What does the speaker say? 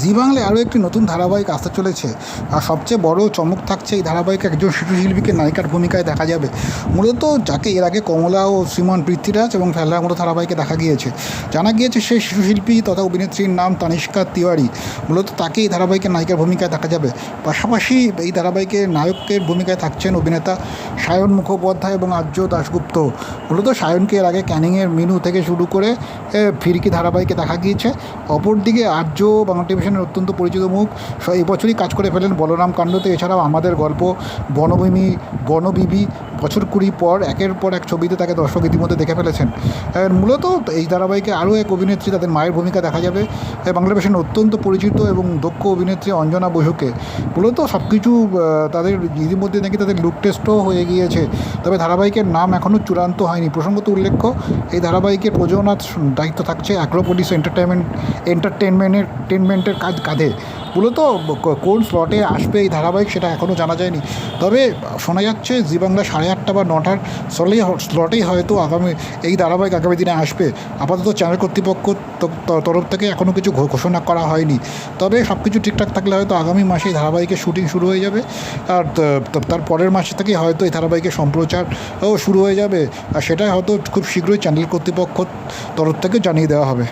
জি বাংলায় আরও একটি নতুন ধারাবাহিক আসতে চলেছে। আর সবচেয়ে বড় চমক থাকছে এই ধারাবাহিক একজন শিল্পীকে নায়িকার ভূমিকায় দেখা যাবে। মূলত যাকে এর আগে কমলা ও শ্রীমান পৃথ্বীরাজ এবং ফেলরার মতো ধারাবাহিকে দেখা গিয়েছে। জানা গিয়েছে সেই শিশু শিল্পী তথা অভিনেত্রীর নাম তানিষ্কা তিওয়ারি। মূলত তাকে এই ধারাবাহিকে নায়িকার ভূমিকায় দেখা যাবে। পাশাপাশি এই ধারাবাহিকের নায়কের ভূমিকায় থাকছেন অভিনেতা সায়ন মুখোপাধ্যায় এবং আর্য দাশগুপ্ত। মূলত সায়নকে এর আগে ক্যানিংয়ের মিনু থেকে শুরু করে ফিরকি ধারাবাহিকে দেখা গিয়েছে। অপরদিকে আর্য বাংলা টেলিভিশনের অত্যন্ত পরিচিত মুখ। এবছরই কাজ করে ফেলেন বলরাম কাণ্ডতে। এছাড়াও আমাদের গল্প বনভূমি, বনবিবি বছর কুড়ি পর একের পর এক ছবিতে তাকে দর্শক ইতিমধ্যে দেখে ফেলেছেন। মূলত এই ধারাবাহিকে আরও এক অভিনেত্রী তাদের মায়ের ভূমিকা দেখা যাবে। এ, বাংলা টেলিভিশনের অত্যন্ত পরিচিত এবং দক্ষ অভিনেত্রী অঞ্জনা বসুকে। মূলত সব কিছু তাদের ইতিমধ্যে নাকি তাদের লুক টেস্টও হয়ে গিয়েছে। তবে ধারাবাহিকের নাম এখনও চূড়ান্ত হয়নি। প্রসঙ্গত উল্লেখ্য এই ধারাবাহিকের প্রযোজনার দায়িত্ব থাকছে অ্যাক্রোপোলিস এন্টারটেনমেন্ট এন্টারটেনমেন্টের টেনমেন্টের কাজ কাঁধে মূলত কোন স্লটে আসবে এই ধারাবাহিক সেটা এখনও জানা যায়নি। তবে শোনা যাচ্ছে জি বাংলা সাড়ে আটটা বা নটার স্লটেই স্লটেই হয়তো আগামী এই ধারাবাহিক আগামী দিনে আসবে। আপাতত চ্যানেল কর্তৃপক্ষ তরফ থেকে এখনও কিছু ঘোষণা করা হয়নি। তবে সব কিছু ঠিকঠাক থাকলে হয়তো আগামী মাসে এই ধারাবাহিকের শুটিং শুরু হয়ে যাবে। আর তার পরের মাসে থেকে হয়তো এই ধারাবাহিকের সম্প্রচারও শুরু হয়ে যাবে। আর সেটা হয়তো খুব শীঘ্রই চ্যানেল কর্তৃপক্ষ তরফ থেকে জানিয়ে দেওয়া হবে।